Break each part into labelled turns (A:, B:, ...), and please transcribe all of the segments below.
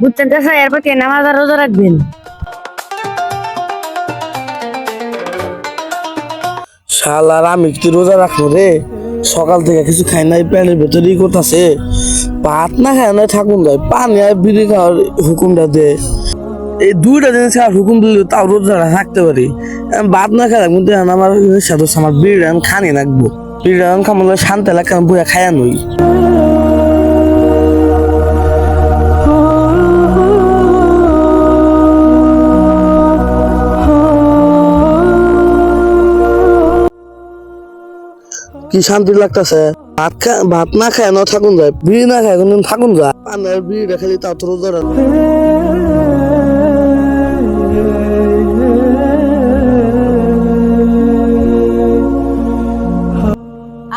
A: বুঝছেন এরপর আর রোজা রাখবেন?
B: শালার আমি কি রোজা রাখব রে? সকাল থেকে কিছু খাই নাই প্যানের ভেতরেই ভাত না খায় না থাকুন যায়। পানি আর বিড়ি খাওয়ার হুকুমটা দে। এই দুইটা জিনিস খাওয়ার হুকুম দিলে তাও রোজা রাখতে পারি। ভাত না খাই রাখব আমার সাথে আমার বিড়ি আমি খানি রাখব। বিড়ি আমি খামলে শান্তি লাগে বইয়া খাইয়া নই। কি শান্তি লাগতেছে? ভাত খা ভাত না খায় না থাকুন যায় বিড়ি না খায় কোনদিন থাকুন যায়। পানি আর বিড়িটা খালি তাও তো রোজা রাখব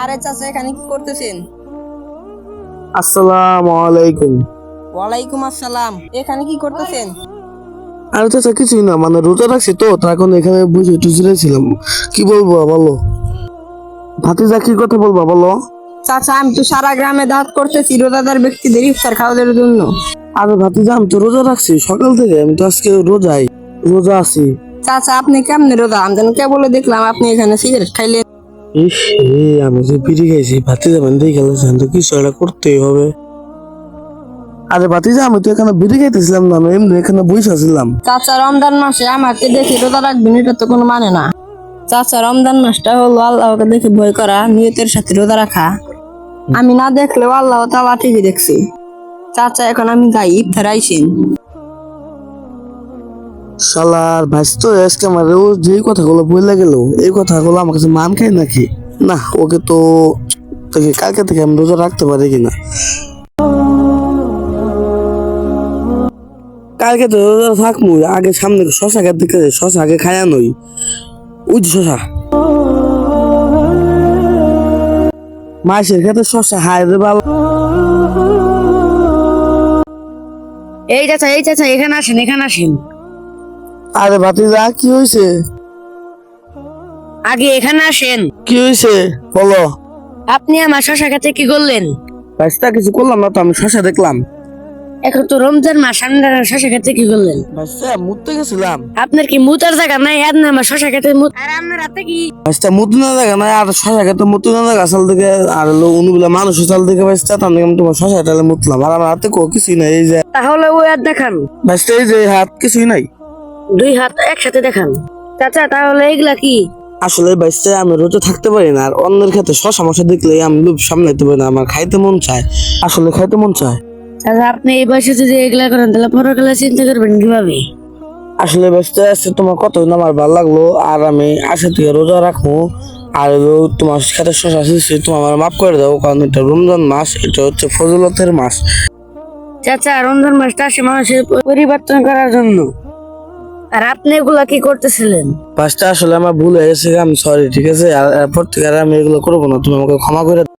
C: আরে চাচা এখানে কি করতেছেন?
B: আসসালামু আলাইকুম।
C: ওয়ালাইকুম আসসালাম। এখানে কি করতেছেন?
B: আরে তো কিছুই না মানে রোজা রাখছি তো তার এখন এখানে বুঝে টুজরে ছিলাম কি বলব বলো। ভাতিজা কি কথা বলব বলো?
C: চাচা আমি তো সারা গ্রামে দাঁত করতেছি রোজাদার ব্যক্তিদের ইফতার খাওয়ানোর জন্য।
B: আরে ভাতিজা আমি তো রোজা রাখছি সকাল থেকে আমি তো আজকে রোজাই রোজা আছি।
C: চাচা আপনি কেমনে রোজা আমি কে বলে দেখলাম আপনি এখানে সিগারেট খাইলেন।
B: ইস আমি যে বিড়ি খাইছি ভাতিজা মানে দিয়ে গেলেছেন তো কিছু একটা করতেই হবে। আরে ভাতিজা আমি তো এখানে বিড়ি খাইতেছিলাম না আমি এমনি এখানে বসে ছিলাম।
C: চাচা রমজান মাসে আমাকে দেখে রোজা রাখবেন এটা তো কোনো মানে না। চাচা, রমজান মাসটা হলো আল্লাহকে দেখে ভয় করা, নিয়তের সাথে রোজা রাখা। আমি না দেখলেও আল্লাহ তালা ঠিকই দেখছি। চাচা, এখন আমি যাই ইফতার আইসেন
B: ভাইস তো আজকে আমার ও যে কথাগুলো বলে গেল, এই কথাগুলো আমার কাছে মান খায় নাকি? না, ওকে তো তোকে কালকে থেকে আমি রোজা রাখতে পারি কিনা? কালকে তো রোজা থাকব আগে সামনে শশা খেতে শশা আগে খায়া নই। ওই যে শশা মাসের খেতে শশা হায় রে বাবা।
A: এই চাচা এই চাচা এখানে আসেন এখানে আসেন।
B: আরে ভাতিজা কি হয়েছে
A: আগে এখানে আসেন।
B: কি হয়েছে বলো।
A: আপনি আমার শশা খেতে কি করলেন?
B: ভাইসটা কিছু করলাম না তো আমি শশা দেখলাম।
A: এখন তো রমজান মাস আপনার শশা খেতে কি করলেন?
B: মুততে গেছিলাম।
A: আপনার কি মুতার জায়গা নাই? আর না আমার শশা খেতে মুত আর আপনার হাতে কি?
B: মুতু না দেখা না আর শশা খেতে মুতু না থেকে আর হলো অনুগুলা মানুষ চাল তার আমি তোমার শশা টালে মুতলাম। আর আমার হাতে কো কিছুই নাই এই যে
A: তাহলে ওই আর দেখান।
B: ভাইসটা এই যে হাত কিছুই নাই।
A: দুই হাত একসাথে দেখান। চাচা তাহলে এগুলা কি?
B: আসলে ভাইসটা আমি রোজা থাকতে পারি না আর অন্যের ক্ষেত্রে শশা মশা দেখলে আমি লোভ সামলাইতে পারি না আমার খাইতে মন চায়। আসলে খাইতে মন চায়।
A: আপনি এই বয়সে যদি এগুলা করেন তাহলে পরকালে চিন্তা করবেন কীভাবে?
B: আসলে ব্যস্ত আছে তোমার কত আমার ভালো লাগল আর আমি আশা থেকে রোজা রাখব। আর তোমার সাথে শশা তুমি আমার মাফ করে দাও কারণ এটা রমজান মাস এটা হচ্ছে ফজলতের মাস।
A: চাচা রমজান মাসটা আসে মানুষের পরিবর্তন করার জন্য। আর আপনি এগুলা কি করতেছিলেন?
B: পাঁচটা আসলে আমার ভুল হয়ে গেছে আমি সরি ঠিক আছে? আর এরপর থেকে আর আমি এগুলো করব না তুমি আমাকে ক্ষমা করে দাও।